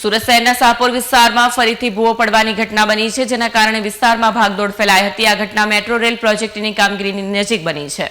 સુરત શહેરના સાપોર વિસ્તારમાં ફરીથી ભૂવો પડવાની ઘટના બની છે, જેના કારણે વિસ્તારમાં ભાગદોડ ફેલાઈ હતી. આ ઘટના મેટ્રો રેલ પ્રોજેક્ટની કામગીરીની નજીક બની છે.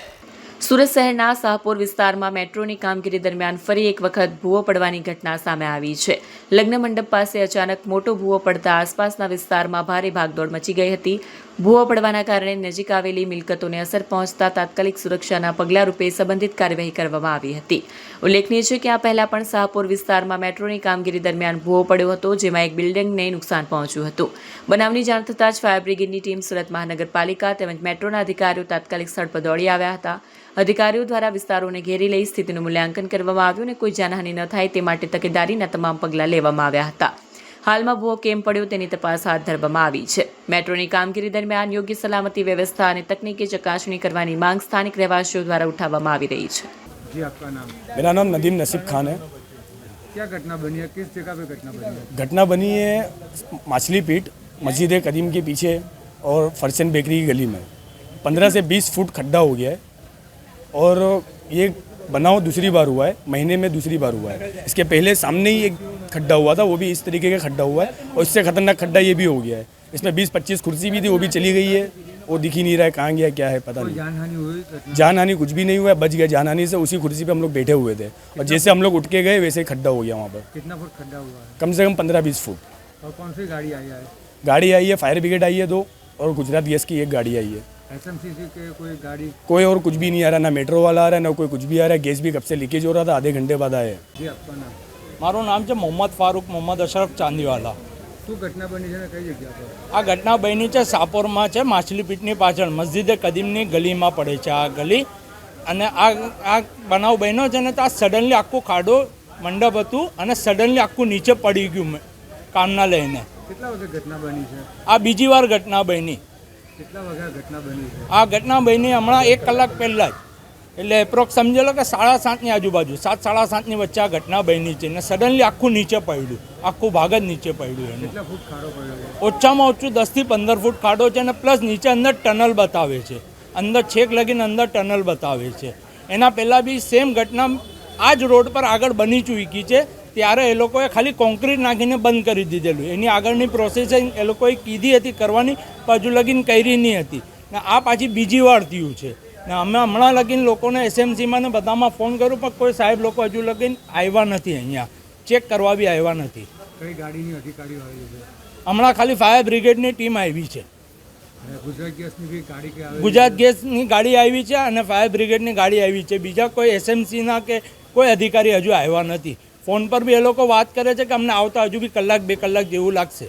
સુરત શહેરના શાહપુર વિસ્તારમાં મેટ્રોની કામગીરી દરમિયાન ફરી એક વખત ભૂવો પડવાની ઘટના સામે આવી છે. લગ્ન મંડપ પાસે અચાનક મોટો ભૂવો પડતા આસપાસના વિસ્તારમાં ભારે ભાગદોડ મચી ગઈ હતી. ભૂવો પડવાના કારણે નજીક આવેલી મિલકતોને અસર પહોંચતા તાત્કાલિક સુરક્ષાના પગલાં રૂપે સંબંધિત કાર્યવાહી કરવામાં આવી હતી. ઉલ્લેખનીય છે કે આ પહેલા પણ શાહપુર વિસ્તારમાં મેટ્રોની કામગીરી દરમિયાન ભૂવો પડ્યો હતો, જેમાં એક બિલ્ડિંગને નુકસાન પહોંચ્યું હતું. બનાવની જાણ થતાં જ ફાયર બ્રિગેડની ટીમ સુરત મહાનગરપાલિકા તેમજ મેટ્રોના અધિકારીઓ તાત્કાલિક સ્થળ પર દોડી આવ્યા હતા. અધિકારીઓ દ્વારા વિસ્તારોને ઘેરી લઈ સ્થિતિનું મૂલ્યાંકન કરવામાં આવ્યું અને કોઈ જાનહાનિ ન થાય તે માટે તકેદારીના તમામ પગલાં લેવામાં આવ્યા હતા હાલમાં ભૂવો કેમ પડ્યો તેની તપાસ હાથ ધરવામાં આવી છે મેટ્રોની કામગીરી દરમિયાન યોગ્ય સલામતી વ્યવસ્થા અને તકનીકી ચકાસણી કરવાની માંગ સ્થાનિક રહેવાસીઓ દ્વારા ઉઠાવવામાં આવી રહી છે जी आपका नाम मेरा नाम नदीम नसीब खान है क्या घटना बनी है किस जगह पे घटना बनी है घटना बनी है माछली पीट मस्जिद कदीम के पीछे और फरसन बेकरी की गली में पंद्रह से बीस फुट खड्डा हो गया है और ये बनाव दूसरी बार हुआ है महीने में दूसरी बार हुआ है। इसके पहले सामने ही एक खड्डा हुआ था वो भी इस तरीके का खड्डा हुआ है और इससे खतरनाक खड्डा ये भी हो गया है। इसमें बीस पच्चीस कुर्सी भी थी वो भी चली गई है। वो दिख ही नहीं रहा है कहाँ गया क्या है पता नहीं। जान हानि हुई जान हानि कुछ भी नहीं हुआ है बच गया। जान हानि से उसी कुर्सी पे हम लोग बैठे हुए थे। और जैसे हम लोग उठ के गए वैसे ही खड्डा हो गया वहाँ पर। कितना फुट खड्डा हुआ है? कम से कम पंद्रह बीस फुट। और कौन सी गाड़ी आई है? गाड़ी आई है फायर ब्रिगेड आई है दो और गुजरात गैस की एक गाड़ी आई है। एस के कोई गाड़ी कोई और कुछ भी नहीं आ रहा ना मेट्रो वाला आ रहा है ना कोई कुछ भी आ रहा है गैस भी कब से लीकेज हो रहा था आधे घंटे बाद आए जी आपका नाम મારું નામ છે મોહમ્મદ ફારૂક મોહમ્મદ અશરફ ચાંદીવાલા શું ઘટના બની છે ને કઈ જગ્યા પર આ ઘટના બની છે સાપોરમાં છે માછલીપીટની પાછળ મસ્જિદે કદીમની ગલીમાં પડે છે આ ગલી અને આ આ બનાવ બન્યો છે ને તો આ સડનલી આખું ખાડો મંડપ હતું અને સડનલી આખું નીચે પડી ગયું મેં કામના લઈને કેટલા વાગે ઘટના બની છે આ બીજી વાર ઘટના બની કેટલા વાગે આ ઘટના બની હમણાં એક કલાક પહેલાં જ. એટલે એપ્રોક્સ સમજી લો કે સાડા સાતની આજુબાજુ સાત સાડા સાતની વચ્ચે આ ઘટના બની છે. ને સડનલી આખું નીચે પડ્યું. આખું ભાગ જ નીચે પડ્યું એનું. ઓછામાં ઓછું દસથી પંદર ફૂટ ખાડો છે અને પ્લસ નીચે અંદર ટનલ બતાવે છે. અંદર છેક લગીને અંદર ટનલ બતાવે છે. એના પહેલાં બી સેમ ઘટના આ જ રોડ પર આગળ બની ચૂકી છે. ત્યારે એ લોકોએ ખાલી કોન્ક્રીટ નાખીને બંધ કરી દીધેલું. એની આગળની પ્રોસેસિંગ એ લોકોએ કીધી હતી કરવાની પણ હજુ લગીન કરી નહીં હતી. ને આ પાછી બીજી વાર થયું છે. ને અમે હમણાં લગીન લોકોને એસએમસીમાં ને બધામાં ફોન કર્યો પણ કોઈ સાહેબ લોકો હજુ લગીન આવ્યા નથી અહીંયા. ચેક કરવા બી આવ્યા નથી. કઈ ગાડીની અધિકારીઓ આવી છે? હમણાં ખાલી ફાયર બ્રિગેડની ટીમ આવી છે. ગુજરાત ગેસની ગાડી આવી? છે અને ફાયર બ્રિગેડની ગાડી આવી છે. બીજા કોઈ એસએમસીના કે કોઈ અધિકારી હજુ આવ્યા નથી. ફોન પર બી એ લોકો વાત કરે છે કે અમને આવતા હજુ બી કલાક, બે કલાક જેવું લાગશે.